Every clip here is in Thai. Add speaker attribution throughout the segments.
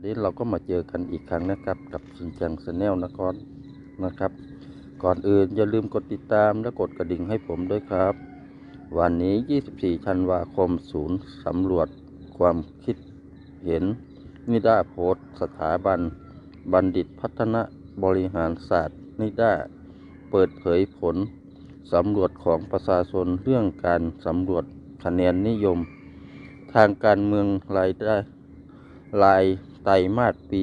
Speaker 1: วันนี้เราก็มาเจอกันอีกครั้งนะครับ กับชินจังสแนลนะครับนะครับ ก่อนอื่นอย่าลืมกดติดตามและกดกระดิ่งให้ผมด้วยครับ วันนี้ 24ธันวาคมศูนย์สำรวจความคิดเห็น นิดาโพสสถาบัน บัณฑิตพัฒนาบริหารศาสตร์ นิดาเปิดเผยผลสำรวจของประชาชนเรื่องการสำรวจคะแนนนิยม ทางการเมืองรายได้ราย ไตรมาสปี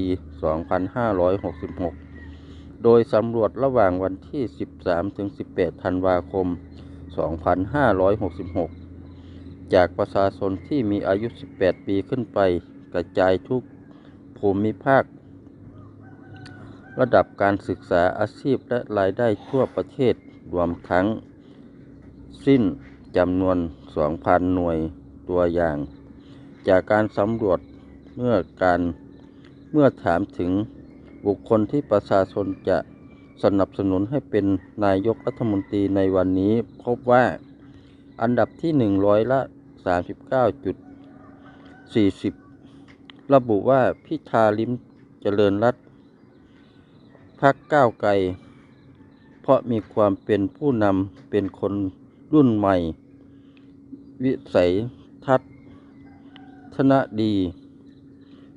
Speaker 1: 2566 โดยสำรวจระหว่างวันที่ 13-18 ธันวาคม 2566 จากประชาชนที่มีอายุ 18 ปีขึ้นไป กระจายทุกภูมิภาค ระดับการศึกษาอาชีพและรายได้ทั่วประเทศรวมทั้ง สิ้นจำนวน 2,000 หน่วยตัวอย่าง จากการสำรวจเมื่อการ เมื่อถามถึงบุคคลที่ประชาชนจะสนับสนุนให้เป็นนายกรัฐมนตรีในวันนี้พบว่าอันดับที่หนึ่งร้อยละ 39.40 ระบุว่าพิธาลิมเจริญรัตน์พักก้าวไกล เพราะมีความเป็นผู้นำเป็นคนรุ่นใหม่ วิสัยทัศน์ทนะดี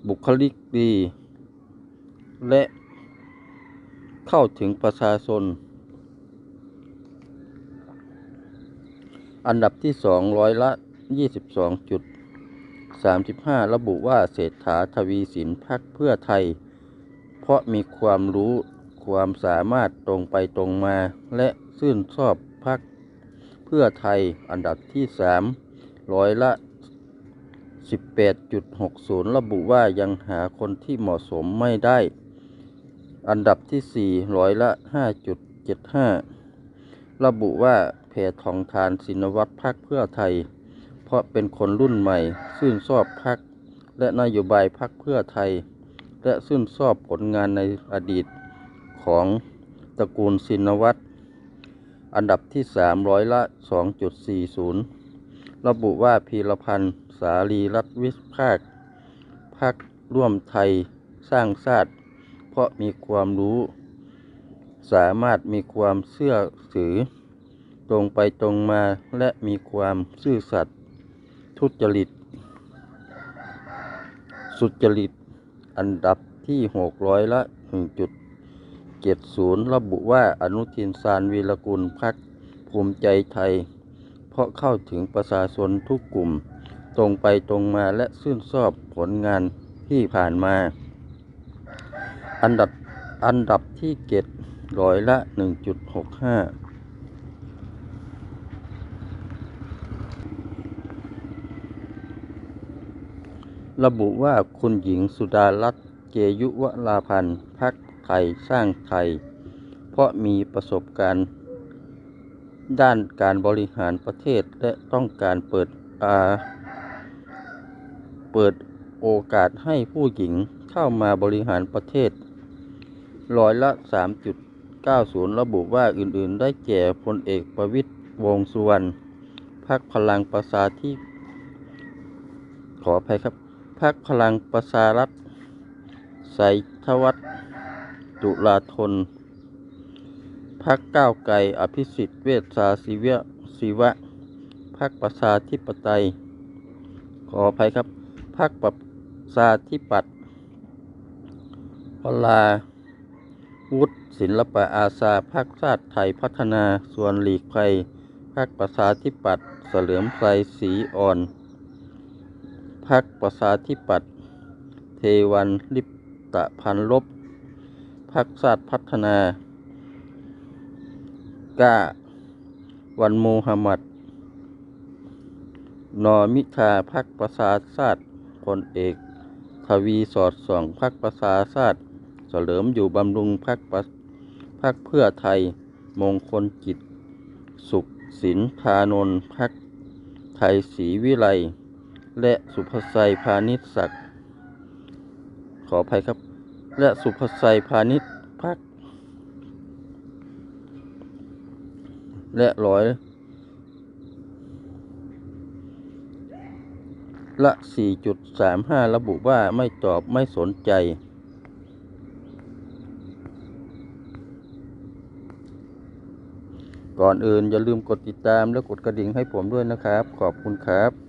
Speaker 1: บุคลิกดี และเข้าถึงประชาชน อันดับที่สองร้อยละ 22.35 ระบุว่าเศรษฐาทวีสินพักเพื่อไทย เพราะมีความรู้ความสามารถตรงไปตรงมาและชื่นชอบพักเพื่อไทยอันดับที่สามร้อยละ 18.60 ระบุว่ายังหาคนที่เหมาะสมไม่ได้ อันดับที่ 4 ร้อยละ 5.75 ระบุว่าแพทองทานสินวัตรพักเพื่อไทย เพราะเป็นคนรุ่นใหม่ชื่นชอบพักและนโยบายพักเพื่อไทย และชื่นชอบผลงานในอดีตของตระกูลสินวัตรอันดับที่ 3 ร้อยละ 2.40 ระบุว่าพีรพันธ์ สารีรัตวิภาคพักร่วมไทยสร้างชาติเพราะมีความรู้ สามารถมีความเชื่อถือ ตรงไปตรงมาและมีความซื่อสัตย์ทุจริต สุจริต อันดับที่หกร้อยละ 1.70 ระบุว่าอนุทินสารวีรกุลพักภูมิใจไทย เพราะเข้าถึงประชาชนทุกกลุ่ม ตรงไปตรงมาและชื่นชอบผลงานที่ผ่านมา อันดับอันดับที่เจ็ดร้อยละ 1.65ระบุว่าคุณหญิงสุดารัตน์เกยุวราพันธ์พักไทยสร้างไทย เพราะมีประสบการณ์ ด้านการบริหารประเทศและต้องการเปิดอา เปิดโอกาสให้ผู้หญิงเข้ามาบริหารประเทศ ร้อยละ 3.90 ระบุว่าอื่นๆ ได้แก่พลเอกประวิตรวงสุวรรณพักพลังประชาที่ ขออภัยครับพักพลังประชารัฐไสยทวัฒน์จุลาธนพักก้าวไกลอภิสิทธิ์เวชชาศิวะศิวะพักประชาธิปไตย ขออภัยครับ พักประชาธิปัตย์พลาวุฒิศิลปะอาสาพักชาติไทยพัฒนาส่วนหลีกภัยพักประชาธิปัตย์เสลิมไพรศรีอ่อนพักประชาธิปัตย์เทวันลิปตะพันลบพักชาติพัฒนาก้าวันมูฮัมหมัด นอมิทาพักประชาชาติ ลเอกทวีสอดส่องพักประชาชาติเฉลิมอยู่บำรุงพักประพักเพื่อไทย มงคลจิตสุขสินธานนท์พักไทยศรีวิไลและสุภชัยพาณิชศักดิ์ขออภัยครับ และสุภชัยพาณิชพักและร้อย ละ 4.35 ระบุว่าไม่ตอบไม่สนใจ ก่อนอื่นอย่าลืมกดติดตามและกดกระดิ่งให้ผมด้วยนะครับ ขอบคุณครับ